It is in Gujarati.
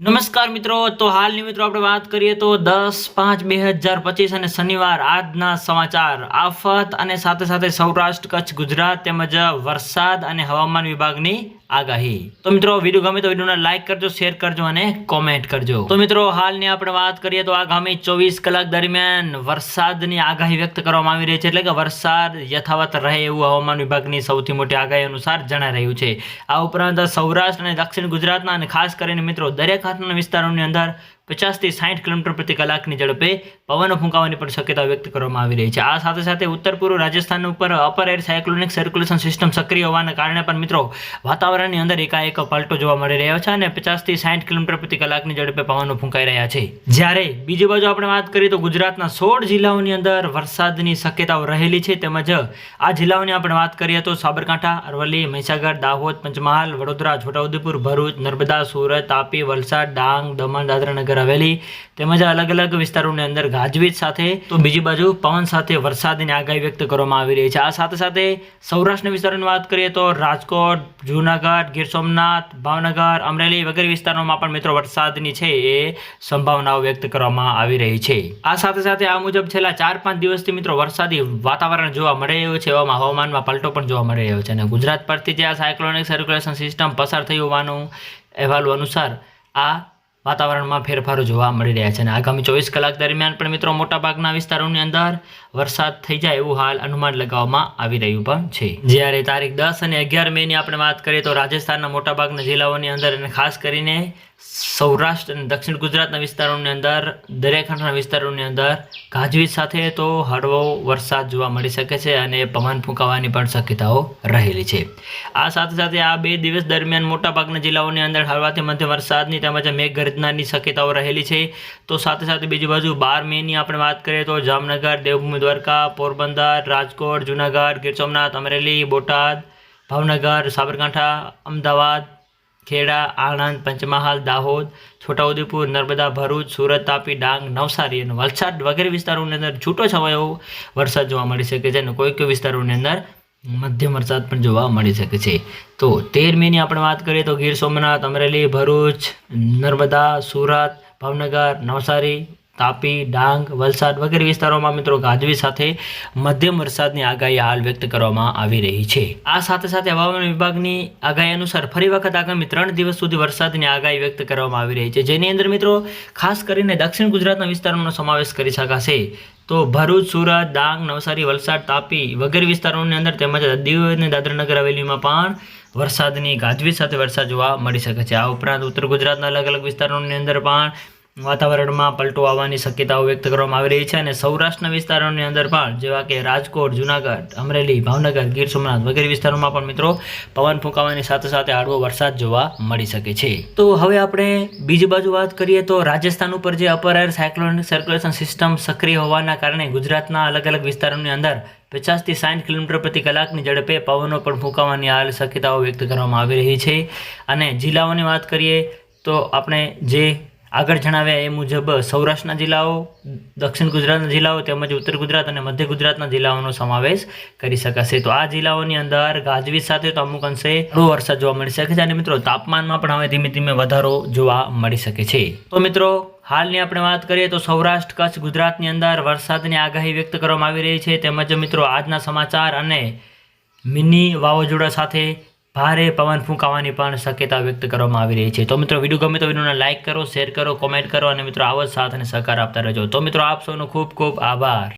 નમસ્કાર મિત્રો, તો હાલની મિત્રો આપણે વાત કરીએ તો દસ પાંચ બે હજાર પચીસ અને શનિવાર આજના સમાચાર. આફત અને સાથે સાથે સૌરાષ્ટ્ર, કચ્છ, ગુજરાત તેમજ વરસાદ અને હવામાન વિભાગની આગાહી. તો મિત્રો વીડિયો ગમે તો વિડીયોને લાઈક કરજો શેર કરજો અને કોમેન્ટ કરજો. તો મિત્રો, હાલની આપણે વાત કરીએ તો આગામી ચોવીસ કલાક દરમિયાન વરસાદની આગાહી વ્યક્ત કરવામાં આવી રહી છે. એટલે કે વરસાદ યથાવત રહે એવું હવામાન વિભાગની સૌથી મોટી આગાહી અનુસાર જણાઈ રહ્યું છે. આ ઉપરાંત સૌરાષ્ટ્ર અને દક્ષિણ ગુજરાતના અને ખાસ કરીને મિત્રો દરેક હાથના વિસ્તારોની અંદર પચાસથી સાઠ કિલોમીટર પ્રતિ કલાકની ઝડપે પવનો ફૂંકાવાની પણ શક્યતા વ્યક્ત કરવામાં આવી રહી છે. આ સાથે સાથે ઉત્તર પૂર્વ રાજસ્થાન ઉપર upper air cyclonic circulation system સક્રિય હોવાના કારણે પણ મિત્રો વાતાવરણની અંદર એકાએક પલટો જોવા મળી રહ્યો છે અને પચાસથી સાઠ કિલોમીટર પ્રતિ કલાકની ઝડપે પવનો ફૂંકાઈ રહ્યા છે. જ્યારે બીજી બાજુ આપણે વાત કરીએ તો ગુજરાતના સોળ જિલ્લાઓની અંદર વરસાદની શક્યતાઓ રહેલી છે. તેમજ આ જિલ્લાઓની આપણે વાત કરીએ તો સાબરકાંઠા, અરવલ્લી, મહીસાગર, દાહોદ, પંચમહાલ, વડોદરા, છોટાઉદેપુર, ભરૂચ, નર્મદા, સુરત, તાપી, વલસાડ, ડાંગ, દમણ દાદરાનગર હવેલી તેમજ અલગ અલગ વિસ્તારોની અંદર ગાજવીજ સાથે, તો બીજી બાજુ પવન સાથે વરસાદની આગાહી વ્યક્ત કરવામાં આવી રહી છે. આ સાથે સાથે સૌરાષ્ટ્રના વિસ્તારોની વાત કરીએ તો રાજકોટ, જૂનાગઢ, ગીર સોમનાથ, ભાવનગર, અમરેલી વગેરે વિસ્તારોમાં પણ મિત્રો વરસાદની છે એ સંભાવનાઓ વ્યક્ત કરવામાં આવી રહી છે. આ સાથે સાથે આ મુજબ છેલ્લા ચાર પાંચ દિવસથી મિત્રો વરસાદી વાતાવરણ જોવા મળી રહ્યું છે એવામાં હવામાનમાં પલટો પણ જોવા મળી રહ્યો છે અને ગુજરાત પરથી જે આ સાયક્લોનિક સર્ક્યુલેશન સિસ્ટમ પસાર થઈ હોવાનું અહેવાલો અનુસાર આ વાતાવરણમાં ફેરફારો જોવા મળી રહ્યા છે અને આગામી ચોવીસ કલાક દરમિયાન પણ મિત્રો મોટાભાગના વિસ્તારોની અંદર વરસાદ થઈ જાય એવું હાલ અનુમાન લગાવવામાં આવી રહ્યું પણ છે. જ્યારે તારીખ દસ અને અગિયાર મેની આપણે વાત કરીએ તો રાજસ્થાનના મોટાભાગના જિલ્લાઓની અંદર અને ખાસ કરીને સૌરાષ્ટ્ર અને દક્ષિણ ગુજરાતના વિસ્તારોની અંદર દરેક ખંડના વિસ્તારોની અંદર ગાજવીજ સાથે તો હળવો વરસાદ જોવા મળી શકે છે અને પવન ફૂંકાવાની પણ શક્યતાઓ રહેલી છે. આ સાથે સાથે આ બે દિવસ દરમિયાન મોટાભાગના જિલ્લાઓની અંદર હળવાથી મધ્ય વરસાદની તેમજ મેઘગર્જનાની શક્યતાઓ રહેલી છે. તો સાથે સાથે બીજી બાજુ બાર મેની આપણે વાત કરીએ તો જામનગર, દેવભૂમિ, દ્વારકા, પોરબંદર, રાજકોટ, જુનાગઢ, ગીર સોમનાથ, અમરેલી, બોટાદ, ભાવનગર, સાબરકાંઠા, અમદાવાદ ખેડા, આણંદ, પંચમહાલ, દાહોદ, છોટાઉદેપુર, નર્મદા, ભરૂચ, સુરત, તાપી, ડાંગ, નવસારી અને વલસાડ વગેરે વિસ્તારોની અંદર છૂટો છવાયો વરસાદ જોવા મળી શકે છે અને કોઈ કોઈ વિસ્તારોની અંદર મધ્યમ વરસાદ પણ જોવા મળી શકે છે. તો તેર મેની આપણે વાત કરીએ તો ગીર સોમનાથ, અમરેલી, ભરૂચ, નર્મદા, સુરત, ભાવનગર, નવસારી તાપી, ડાંગ, વલસાડ વગેરે વિસ્તારોમાં મિત્રો ગાજવી સાથે મધ્યમ વરસાદની આગાહી હાલ વ્યક્ત કરવામાં આવી રહી છે. આ સાથે સાથે હવામાન વિભાગની આગાહી અનુસાર ફરી વખત આગામી ત્રણ દિવસ સુધી વરસાદની આગાહી વ્યક્ત કરવામાં આવી રહી છે. જેની અંદર મિત્રો ખાસ કરીને દક્ષિણ ગુજરાતના વિસ્તારોનો સમાવેશ કરી શકાશે. તો ભરૂચ, સુરત, ડાંગ, નવસારી, વલસાડ, તાપી વગેરે વિસ્તારોની અંદર તેમજ દીવ અને દાદરાનગર હવેલીમાં પણ વરસાદની ગાજવીજ સાથે વરસાદ જોવા મળી શકે છે. આ ઉપરાંત ઉત્તર ગુજરાતના અલગ અલગ વિસ્તારોની અંદર પણ વાતાવરણમાં પલટો આવવાની શક્યતાઓ વ્યક્ત કરવામાં આવી રહી છે અને સૌરાષ્ટ્રના વિસ્તારોની અંદર પણ, જેવા કે રાજકોટ, જુનાગઢ, અમરેલી, ભાવનગર, ગીર સોમનાથ વગેરે વિસ્તારોમાં પણ મિત્રો, પવન ફૂંકાવાની સાથે સાથે હળવો વરસાદ જોવા મળી શકે છે. તો હવે આપણે બીજી બાજુ વાત કરીએ તો રાજસ્થાન ઉપર જે upper air cyclonic circulation system સક્રિય હોવાના કારણે ગુજરાતના અલગ અલગ વિસ્તારોની અંદર પચાસથી સાઠ કિલોમીટર પ્રતિ કલાકની ઝડપે પવનો પણ ફૂંકાવાની હાલ શક્યતાઓ વ્યક્ત કરવામાં આવી રહી છે. અને જિલ્લાઓની વાત કરીએ તો આપણે જે આગળ જણાવ્યા એ મુજબ સૌરાષ્ટ્રના જિલ્લાઓ, દક્ષિણ ગુજરાતના જિલ્લાઓ તેમજ ઉત્તર ગુજરાત અને મધ્ય ગુજરાતના જિલ્લાઓનો સમાવેશ કરી શકાશે. તો આ જિલ્લાઓની અંદર ગાજવીજ સાથે તો અમુક અંશે થોડો વરસાદ જોવા મળી શકે છે અને મિત્રો તાપમાનમાં પણ હવે ધીમે ધીમે વધારો જોવા મળી શકે છે. તો મિત્રો હાલની આપણે વાત કરીએ તો સૌરાષ્ટ્ર, કચ્છ, ગુજરાતની અંદર વરસાદની આગાહી વ્યક્ત કરવામાં આવી રહી છે. તેમજ મિત્રો આજના સમાચાર અને મિની વાવાઝોડા સાથે ભારે પવન ફૂંકાવાની પણ શક્યતા વ્યક્ત કરવામાં આવી રહી છે. તો મિત્રો, વીડિયો ગમે તો વિડીયોને લાઇક કરો શેર કરો કોમેન્ટ કરો અને મિત્રો આવો સાથ અને સહકાર આપતા રહેજો. તો મિત્રો, આપ સૌનો ખૂબ ખૂબ આભાર.